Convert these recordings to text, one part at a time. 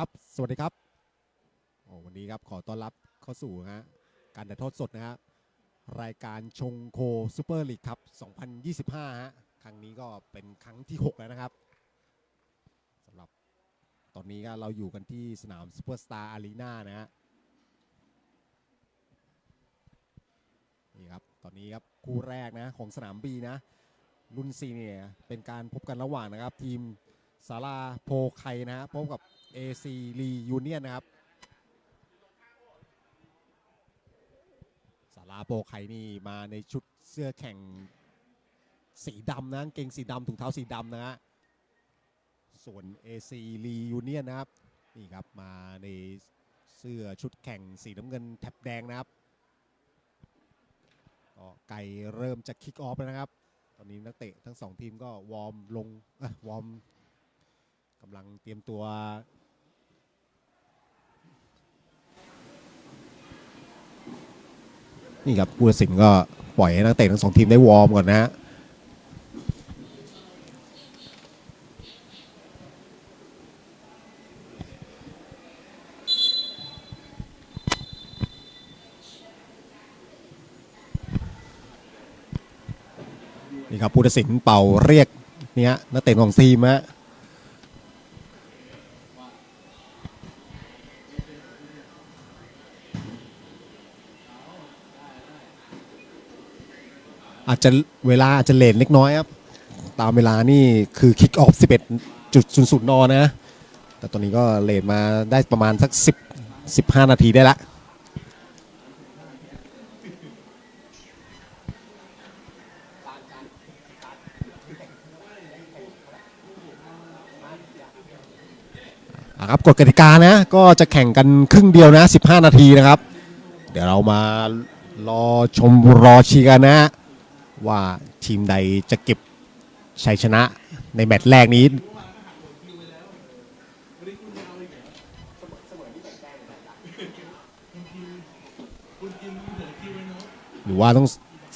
ครับ สวัสดีครับโอ้วันนี้ครับขอต้อนรับเข้าสู่ฮะการถ่ายทอดสดนะฮะรายการชงโคซูเปอร์ลีกครับ 2025 ฮะ ครั้งนี้ก็เป็นครั้งที่ 6 แล้วนะครับสำหรับตอนนี้ก็เราอยู่กันที่สนามซูเปอร์สตาร์อารีนานะฮะนี่ครับ ตอนนี้ครับคู่แรกนะของสนามบีนะ รุ่นซีเนียเป็นการพบกันระหว่างนะครับ ทีมสาราโพไคนะฮะพบกับ AC ลียูเนียนนะครับสาราโพไคนี่มาในชุดเสื้อแข่งสีดำนะเกงสีดำถุงเท้าสีดำนะฮะส่วน AC ลียูเนียนนะครับนี่ครับมาในเสื้อชุดแข่งสีน้ำเงินแถบแดงนะครับก็ไก่เริ่มจะคิกออฟแล้วนะครับ ตอนนี้นักเตะทั้งสองทีมก็วอร์มลงวอร์มกำลังเตรียมตัว นี่ครับผู้ตัดสินก็ปล่อยให้นักเตะทั้งสองทีมได้วอร์มก่อนนะฮะนี่ครับผู้ตัดสินเป่าเรียกเนี่ยนักเตะของทีมฮะ อาจจะเวลาอาจจะเลนเล็กน้อยครับ ตามเวลานี่คือคิกออฟ 11.00นนะ แต่ตอนนี้ก็เลนมาได้ประมาณสัก 10 15 นาทีได้ละครับกฎกติกานะก็จะแข่งกันครึ่งเดียวนะ 15 นาทีนะครับ เดี๋ยวเรามารอชมรอชีกันนะ ว่าทีมใดจะเก็บชัยชนะในแมตช์แรกนี้หรือว่าต้อง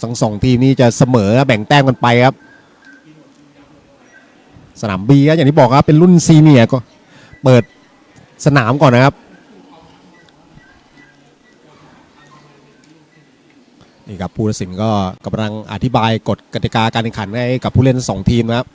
ทั้งสองทีมนี้จะเสมอแบ่งแต้มกันไปครับ สนามบีครับอย่างที่บอกครับเป็นรุ่นซีเนียก็เปิดสนามก่อนนะครับ ครับผู้ตัดสินก็กำลังอธิบายกฎกติกาการแข่งขันให้กับผู้เล่นทั้งสองทีมนะครับ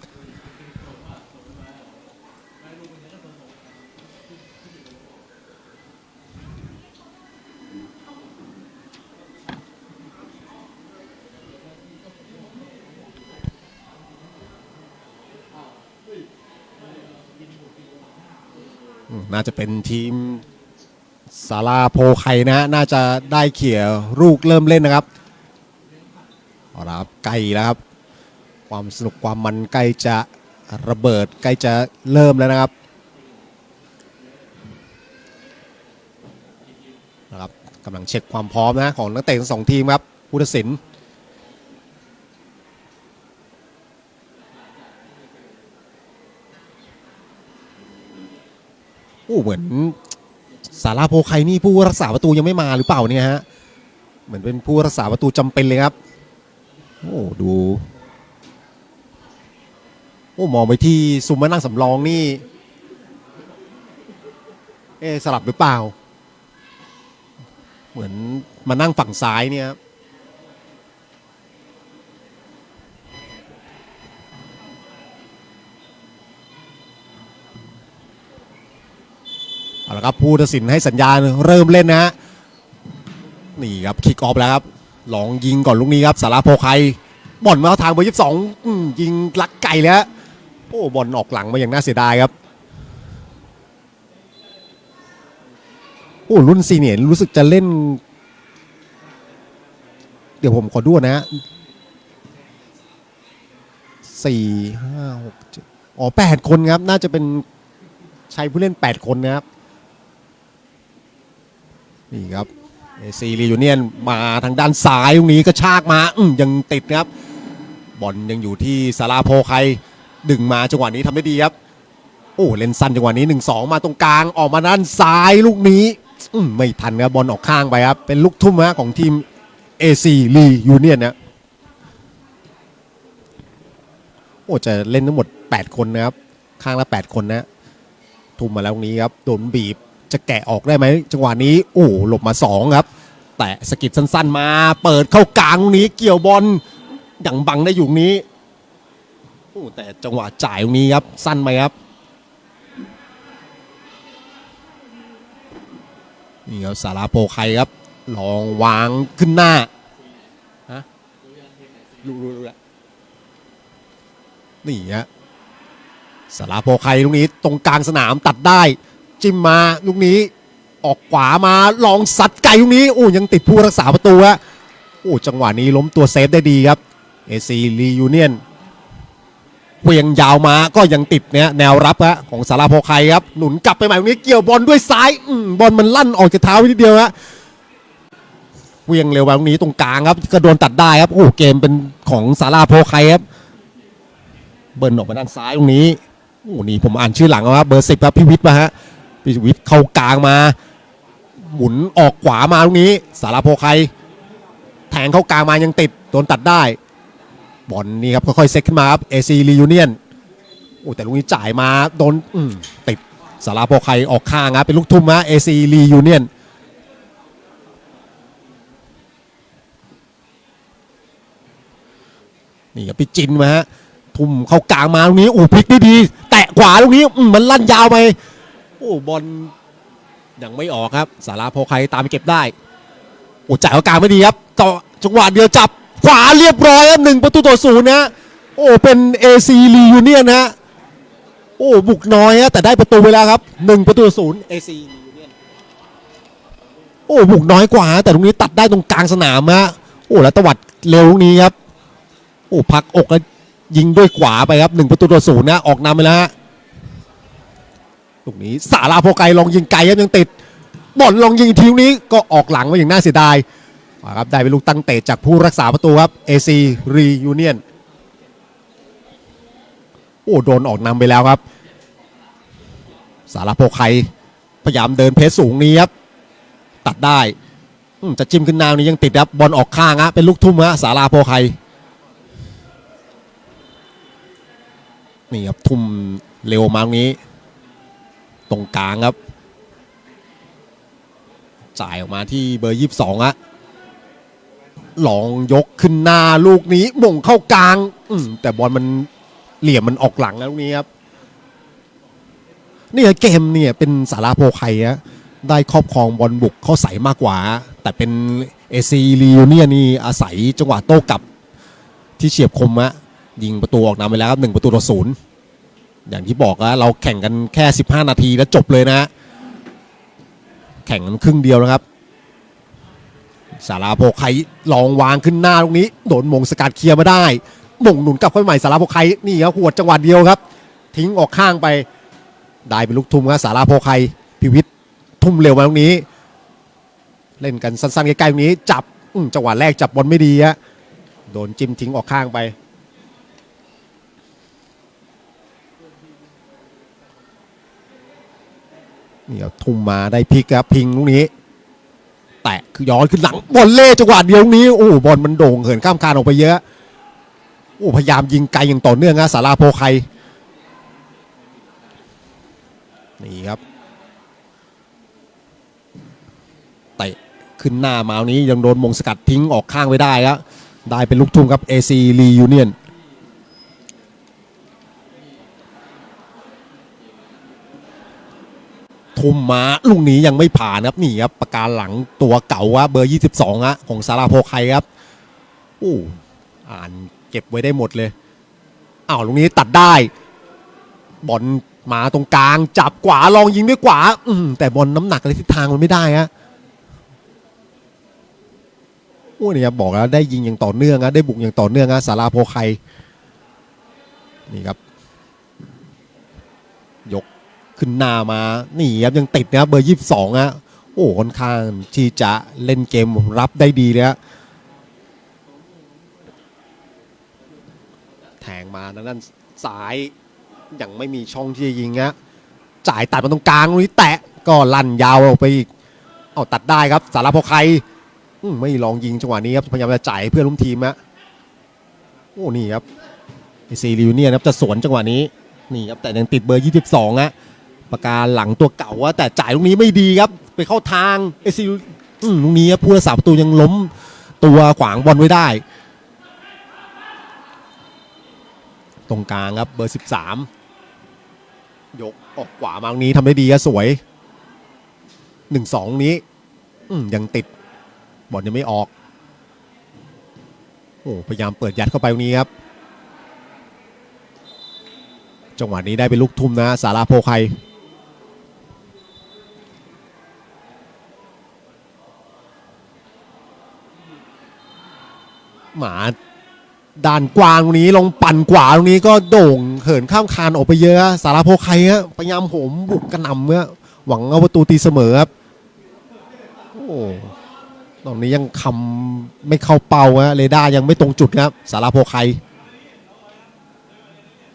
น่าจะเป็นทีมสาราโพไคนะ น่าจะได้เขี่ยลูกเริ่มเล่นนะครับ รับใกล้แล้วครับ ความสนุกความมันใกล้จะระเบิดใกล้จะเริ่มแล้วนะครับนะครับกำลังเช็คความพร้อมนะของนักเตะทั้งสองทีมครับผู้ตัดสินโอ้เหมือนสาราโพไคนี่ผู้รักษาประตูยังไม่มาหรือเปล่าเนี่ยฮะ เหมือนเป็นผู้รักษาประตูจำเป็นเลยครับ โอ้ดู โอ้มองไปที่ซุมมานั่งสำรองนี่ เอสลับหรือเปล่า เหมือนมานั่งฝั่งซ้ายเนี่ยเอาละครับผู้ตัดสินให้สัญญาณเริ่มเล่นนะฮะนี่ครับคิกออฟแล้วครับ ลองยิงก่อนลูกนี้ครับสาราโพไคบอลมาทางเบอร์ยี่สิบสองยิงลักไก่แล้วโอ้บอลออกหลังมาอย่างน่าเสียดายครับโอ้รุ่นซีเนียร์รู้สึกจะเล่น เดี๋ยวผมขอดูนะฮะสี่ห้าหกเจ็ดอ๋อแปดคนครับ น่าจะเป็นใช้ผู้เล่นแปดคนนะครับ นี่ครับ ซีรียูเนียนมาทางด้านซ้ายตรงนี้ก็ชากมาอืยังติดครับ บอลยังอยู่ที่สาราโพไคดึงมาจังหวะนี้ทำได้ดีครับ โอ้เลนสั้นจังหวะนี้1นสองมาตรงกลางออกมาด้านซ้ายลูกนี้อไม่ทันครับบอลออกข้างไปครับ เป็นลูกทุ่มฮะของทีม AC ลียูเนียนนะโอ้จะเล่นทั้งหมด 8 คนนะครับ ข้างละ 8 คนนะ ทุกทุ่มมาแล้วตรงนี้ครับโดนบีบ จะแกะออกได้ไหมจังหวะนี้โอ้หลบมาสองครับ แต่สกิดสั้นๆมา เปิดเข้ากลางตรงนี้เกี่ยวบอลอย่างบังได้อยู่นี้โอ้แต่จังหวะจ่ายตรงนี้ครับสั้นไหมครับนี่ครับสาราโพไคครับ ลองวางขึ้นหน้าฮะรู้รู้รู้แล้วนี่ฮะสาราโพไคลูกนี้ตรงกลางสนามตัดได้ จิ้มมาลูกนี้ ออกขวามาลองสัดไก่ลูกนี้โอ้ยังติดผู้รักษาประตูฮะโอ้จังหวะนี้ล้มตัวเซฟได้ดีครับเอซีรียูเนียนเวียงยาวมาก็ยังติดเนี่ยแนวรับฮะของสาราโพไคครับหนุนกลับไปใหม่ตรงนี้เกี่ยวบอลด้วยซ้ายอืมบอลมันลั่นออกจากเท้าไปนิดเดียวฮะเวียงเร็วแบบนี้ตรงกลางครับก็โดนตัดได้ครับโอ้เกมเป็นของสาราโพไคครับ เบิร์นออกมาด้านซ้ายตรงนี้โอ้นี่ผมอ่านชื่อหลังเอาครับเบอร์สิบครับพี่วิทย์มาฮะ พี่วิทย์เข้ากลางมา หมุนออกขวามาตรงนี้ สาราโพไคแทงเข้ากลางมายังติดโดนตัดได้ บอลนี่ครับค่อยๆเซ็ตขึ้นมาครับเอซีรียูเนียนโอ้แต่ลูกนี้จ่ายมาโดนติดสาราโพไคออกข้างครับเป็นลูกทุ่มนะเอซีรียูเนียนนี่ครับพี่จินมาฮะทุ่มเข้ากลางมาตรงนี้โอ้พลิกได้ดี แตะขวาตรงนี้มันลั่นยาวไป อ้บอลยังไม่ออกครับ สาราโพไครตามไปเก็บได้ โอ้จ่ายเข้ากางไม่ดีครับต่อจังหวะเดียวจับขวาเรียบร้อยครับหนึ่งประตูต่อศูนย์นะโอ้เป็น AC r e u n i o n นะฮะโอ้บุกน้อยฮะแต่ได้ประตูไปแล้วครับหนึ่งประตูต่อศูนย์ AC Reunion โอ้บุกน้อยกว่า แต่ตรงนี้ตัดได้ตรงกลางสนามฮะโอ้แล้วตวัดเร็วตรงนี้ครับโอ้พักอกแล้วยิงด้วยขวาไปครับหนึ่งประตูต่อศูนย์นะออกนำไปแล้ว ลูกนี้สาราโพไกลองยิงไกลครับยังติดบอลลองยิงอีกทีนี้ก็ออกหลังมาอย่างน่าเสียดายครับได้เป็นลูกตั้งเตะจากผู้รักษาประตูครับ AC Reunion โอ้โดนออกนำไปแล้วครับ สาราโพไคพยายามเดินเพสสูงนี้ครับ ตัดได้จะจิ้มขึ้นนาวนี้ยังติดครับบอลออกข้างฮะเป็นลูกทุ่มฮะสาราโพไคนี่ครับทุ่มเร็วมาตรงนี้ ตรงกลางครับ จ่ายออกมาที่เบอร์ยี่สิบสอะลองยกขึ้นหน้าลูกนี้ม่งเข้ากลางอืมแต่บอลมันเหลี่ยมมันออกหลังแล้วลูกนี้ครับนี่เกมเนี่ยเป็นสาราโพไคอะได้ครอบครองบอลบุกเข้าใส่มากกว่า แต่เป็นเอซีรีวเนี่ยนี่อาศัยจังหวะโต้กลับที่เฉียบคมอะยิงประตูออกนำไปแล้วครับหนึ่งประตูต่อศูนย์ อย่างที่บอกอะเราแข่งกันแค่ 15 นาทีแล้วจบเลยนะ แข่งกันครึ่งเดียวนะครับ สาราโพไคลองวางขึ้นหน้าตรงนี้โดนมงสกัดเคลียร์มาได้มงหนุนกลับเข้าไปใหม่สาราโพไคนี่ครับหัวดจังหวะเดียวครับ ทิ้งออกข้างไปได้เป็นลูกทุ่มครับสาราโพไคพิวิทย์ทุ่มเร็วมาตรงนี้ เล่นกันสั้นๆใกล้ๆตรงนี้ จับจังหวะแรกจับบอลไม่ดีฮะโดนจิ้มทิ้งออกข้างไป นี่ครับทุ่มมาได้พลิกครับพิงลูกนี้ แตะคือย้อนขึ้นหลังบอลเล่จังหวะเดียวนี้โอ้บอลมันโด่งเหินข้ามคานออกไปเยอะโอ้พยายามยิงไกลอย่างต่อเนื่องนะสาราโพไคนี่ครับเตะขึ้นหน้ามาวันนี้ยังโดนมงสกัดทิ้งออกข้างไปได้ครับได้เป็นลูกทุ่งครับ AC Reunion ทุ่มมาลูกนี้ยังไม่ผ่านครับนี่ครับประการหลังตัวเก่าว่าเบอร์ 22อะของสาราโพไคครับอู้อ่านเก็บไว้ได้หมดเลยอ้าวลูกนี้ตัดได้ บอลมาตรงกลาง จับขวาลองยิงด้วยขวา อืแต่บอลน้ำหนักอะไรทิศทางมันไม่ได้ฮะโอ้เนี่ยบอกแล้วได้ยิงอย่างต่อเนื่องนะได้บุกอย่างต่อเนื่องนะสาราโพไคนี่ครับ ขึ้นหน้ามา นี่ครับยังติดนะครับเบอร์ยี่สิบสองอะโอ้ค่อนข้างที่จะเล่นเกมรับได้ดีเลยฮะแทงมาทางด้านซ้ายยังไม่มีช่องที่จะยิงฮะจ่ายตัดมาตรงกลางตรงนี้แตะก็ลั่นยาวออกไปอีกเอาตัดได้ครับสารพอใครไม่ลองยิงจังหวะนี้ครับพยายามจะจ่ายเพื่อนร่วมทีมฮะโอ้นี่ครับซีริวเนี่ยนะครับจะสวนจังหวะนี้นี่ครับแต่ยังติดเบอร์ 22อะ ปากกาหลังตัวเก่าว่า แต่จ่ายลูกนี้ไม่ดีครับ ไปเข้าทางเอซีลูกนี้ผู้รักษาประตูยังล้มตัวขวางบอลไว้ได้ ตรงกลางครับเบอร์ 13 ยกออกขวามาตรงนี้ทำได้ดีครับสวย 1-2 นี้อืมยังติดบอลยังไม่ออกโอ้พยายามเปิดยัดเข้าไปตรงนี้ครับ จังหวะนี้ได้เป็นลูกทุ่มนะสาราโพไค หมาด่านกวางตรงนี้ลงปั่นกวาตรงนี้ก็โด่งเหินข้ามคานออกไปเยอะ สาราโพไคฮะพยายามโหมบุกกระหน่ำเมื่อหวังเอาประตูตีเสมอครับโอ้ตอนนี้ยังคำไม่เข้าเป้าฮะเรดาร์ยังไม่ตรงจุดครับสาราโพไค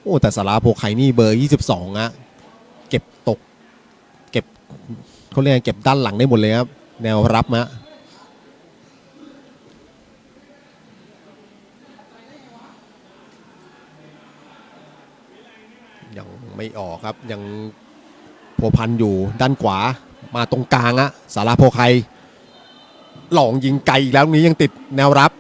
โอ้แต่สาราโพไคนี่เบอร์ 22อะเก็บตก เก็บเขาเรียกเก็บด้านหลังได้หมดเลยครับแนวรับมะยัง ไม่ออกครับ ยังโพวพันอยู่ด้านขวามาตรงกลางอะสาราโพไคหลองยิงไกลอีกแล้วนี้ยังติดแนวรับ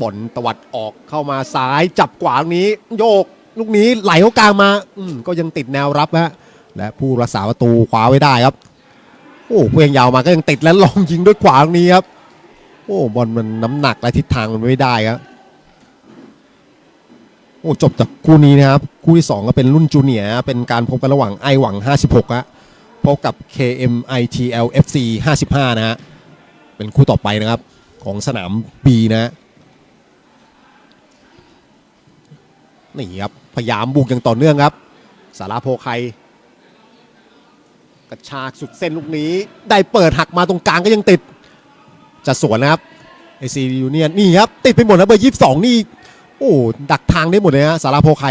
บอลตวัดออกเข้ามาซ้ายจับขวานี้ โยกลูกนี้ไหลเข้ากลางมาอืมก็ยังติดแนวรับฮะและผู้รักษาประตูคว้าไว้ได้ครับ โอ้เพียงยาวมาก็ยังติดและลองยิงด้วยขวาตรงนี้ครับ โอ้บอลมันน้ำหนักและทิศทางมันไม่ได้ครับ โอ้จบจากคู่นี้นะครับ คู่ที่ 2 ก็เป็นรุ่นจูเนียร์เป็นการพบกันระหว่างไอหวัง 56ฮะพบกับ KMITL FC 55 นะฮะเป็นคู่ต่อไปนะครับของสนาม B นะฮะนี่ครับพยายามบุกอย่างต่อเนื่องครับ สาราโพไคกระชากสุดเส้นลูกนี้ ได้เปิดหักมาตรงกลางก็ยังติด จะสวนนะครับไอซียูเนียนนี่ครับ ติดไปหมดแล้วเบอร์ยี่สิบสองนี่ โอ้ดักทางได้หมดเลยฮะสาราโพไค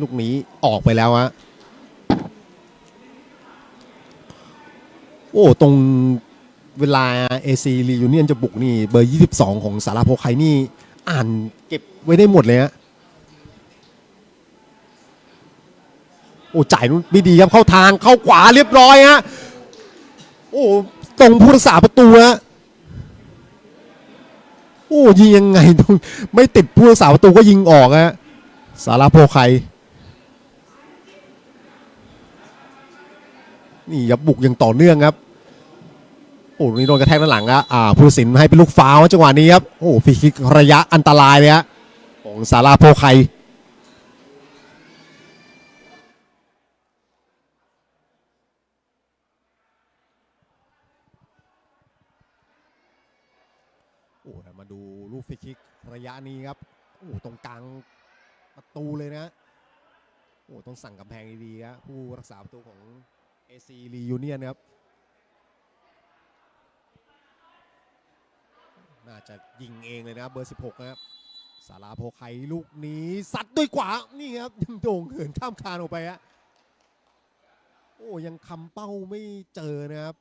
ลูกนี้ออกไปแล้วฮะโอ้ตรงเวลา AC Reunion จะบุกนี่เบอร์ 22 ของสาราโพไคนี่อ่านเก็บไว้ได้หมดเลยฮะโอ้จ่ายไม่ดีครับเข้าทางเข้าขวาเรียบร้อยฮะโอ้ตรงผู้รักษาประตูฮะ โอ้ยิงยังไงตรงไม่ติดผู้รักษาประตูก็ยิงออกฮะสาราโพไคนี่ยับบุกอย่างต่อเนื่องครับโอ้นี่โดนกระแทกด้านหลังอะอ่าผู้ตัดสินให้เป็นลูกฟาวจังหวะนี้ครับโอ้ฟรีคิกระยะอันตรายเลยฮะของสาราโพไค โอ้แต่ มาดูลูกฟรีคิกระยะนี้ครับโอ้ตรงกลางประตูเลยนะโอ้ต้องสั่งกำแพงดีๆครับผู้รักษาประตูของ AC Reunion ครับน่าจะยิงเองเลยนะเบอร์ 16 นะครับสาราโพไคลูกนี้ซัดด้วยขวานี่ครับยังโด่งเหินข้ามคานออกไปฮะโอ้ยังคำเป้าไม่เจอนะครับ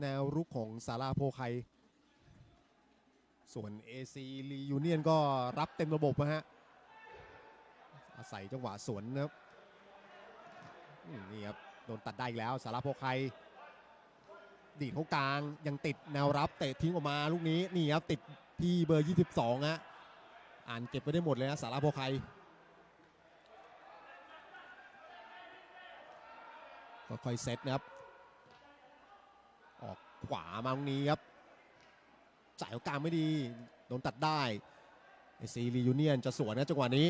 แนวรุกของสาราโพไค ส่วน AC Reunion ก็รับเต็มระบบนะฮะ อาศัยจังหวะสวนนะครับ นี่ครับ โดนตัดได้อีกแล้ว สาราโพไคดีดเข้ากลางยังติดแนวรับเตะทิ้งออกมาลูกนี้นี่ครับติดที่เบอร์ 22ฮะอ่านเก็บไว้ได้หมดเลยนะสาราโพไคก็ค่อยเซตนะครับ ออกขวามาตรงนี้ครับ จ่ายข้ากลางไม่ดี โดนตัดได้ไอซีรียูเนียนจะสวนนะจังหวะนี้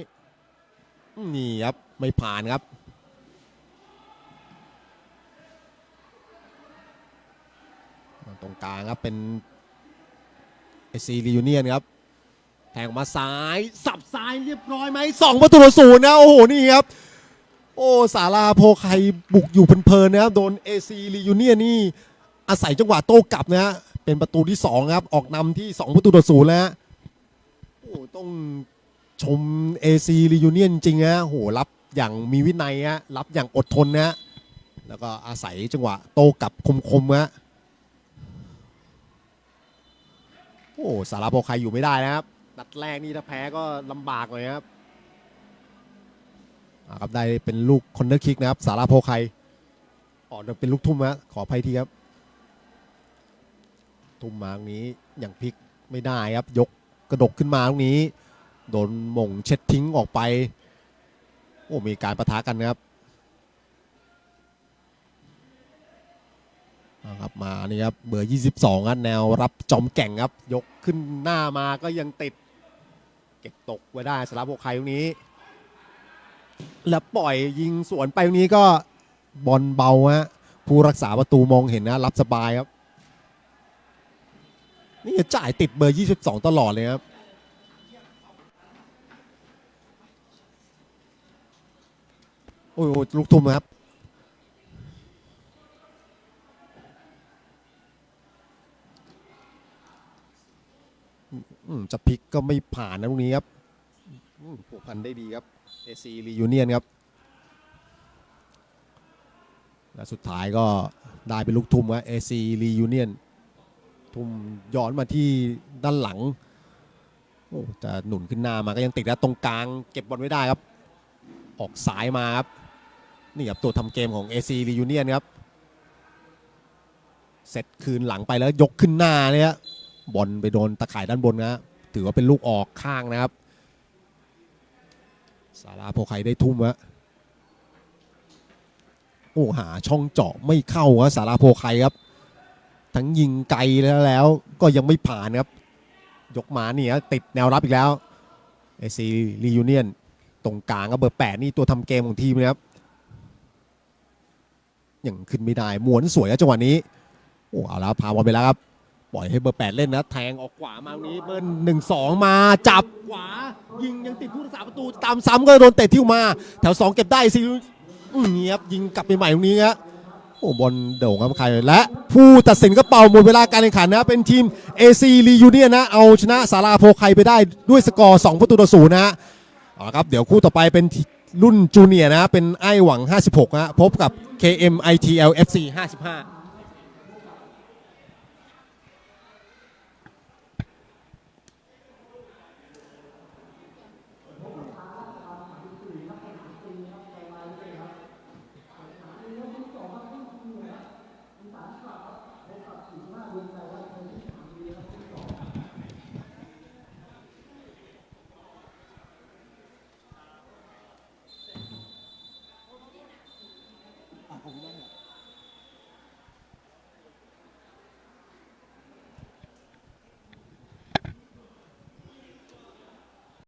นี่ครับ ไม่ผ่านครับ ตรงกลางครับ เป็นไอซีรียูเนียนครับ แทงออกมาซ้าย สับซ้ายเรียบร้อยไหมสองประตูศูนย์นะ โอ้โห นี่ครับ โอ้สาราโพไคบุกอยู่เพลินๆนะครับ โดนเอซีรียูเนียนนี่อาศัยจังหวะโต้กลับนะฮะ เป็นประตูที่2ครับออกนำที่ 2 ประตูต่อศูนย์แล้วฮะโอ้ต้องชม AC Reunion จริงฮะโหรับอย่างมีวินัยฮะรับอย่างอดทนนะฮะแล้วก็อาศัยจังหวะโตกลับคมๆฮะโอ้สาราโพไคอยู่ไม่ได้นะครับนัดแรกนี่ถ้าแพ้ก็ลำบากเลยครับอ่าครับได้เป็นลูกคอนเนอร์คิกนะครับ สาราโพไคออกเป็นลูกทุ่มฮะขออภัยทีครับ ทุ่มมาตรงนี้อย่างพลิกไม่ได้ครับยกกระดกขึ้นมาตรงนี้ โดนมงเช็ดทิ้งออกไป โอ้มีการประทะกันครับเอาครับมานี่ครับเบอร์ 22ครับแนวรับจอมแก่งครับ ยกขึ้นหน้ามาก็ยังติด เก็บตกไว้ได้สลับโอไคตรงนี้ แล้วปล่อยยิงสวนไปตรงนี้ก็บอลเบาฮะผู้รักษาประตูมองเห็นนะรับสบายครับ นี่จ่ายติดเบอร์ 22 ตลอดเลยครับ โอ้ยลูกทุ่มครับอืมจะพลิกก็ไม่ผ่านนะตรงนี้ครับผูกพันได้ดีครับ AC Reunion ครับ และสุดท้ายก็ได้เป็นลูกทุ่มครับ AC Reunion ทุ่มย้อนมาที่ด้านหลังโอ้จะหนุนขึ้นหน้ามาก็ยังติดแล้วตรงกลางเก็บบอลไว้ได้ครับ ออกสายมาครับนี่ครับตัวทำเกมของ AC Reunion ครับเซตคืนหลังไปแล้วยกขึ้นหน้าเนี่ยบอลไปโดนตะข่ายด้านบนนะถือว่าเป็นลูกออกข้างนะครับสาราโพไคได้ทุ่มวะโอ้หาช่องเจาะไม่เข้าวะสาราโพไคครับ ทั้งยิงไกลแล้วแล้ว ก็ยังไม่ผ่านครับ ยกมาเนี่ยติดแนวรับอีกแล้วเอซีรียูเนียนตรงกลางก็เบอร์แปดนี่ตัวทำเกมของทีมนะครับยังขึ้นไม่ได้หมวนสวยอะจังหวะนี้โอ้เอาแล้วพาบอลไปแล้วครับปล่อยให้เบอร์แปดเล่นนะแทงออกขวามาตรงนี้เบอร์หนึ่งสองมาจับขวา ยิงยังติดผู้รักษาประตูตามซ้ำก็โดนเตะทิ้วมา แถวสองเก็บได้ซีเงียบยิงกลับไปใหม่ตรงนี้ครับ โอ้บอลโด่งครับใครและผู้ตัดสินก็เป่าหมดเวลาการแข่งขันนะเป็นทีม AC r e u n i o n นะเอาชนะสาราโพไคไปได้ด้วยสกอร์ 2 ประตูต่อศูนย์นะฮะเอาละครับเดี๋ยวคู่ต่อไปเป็นรุ่นจูเนียร์นะเป็นไอหวัง 56นะพบกับ KM ITL FC 55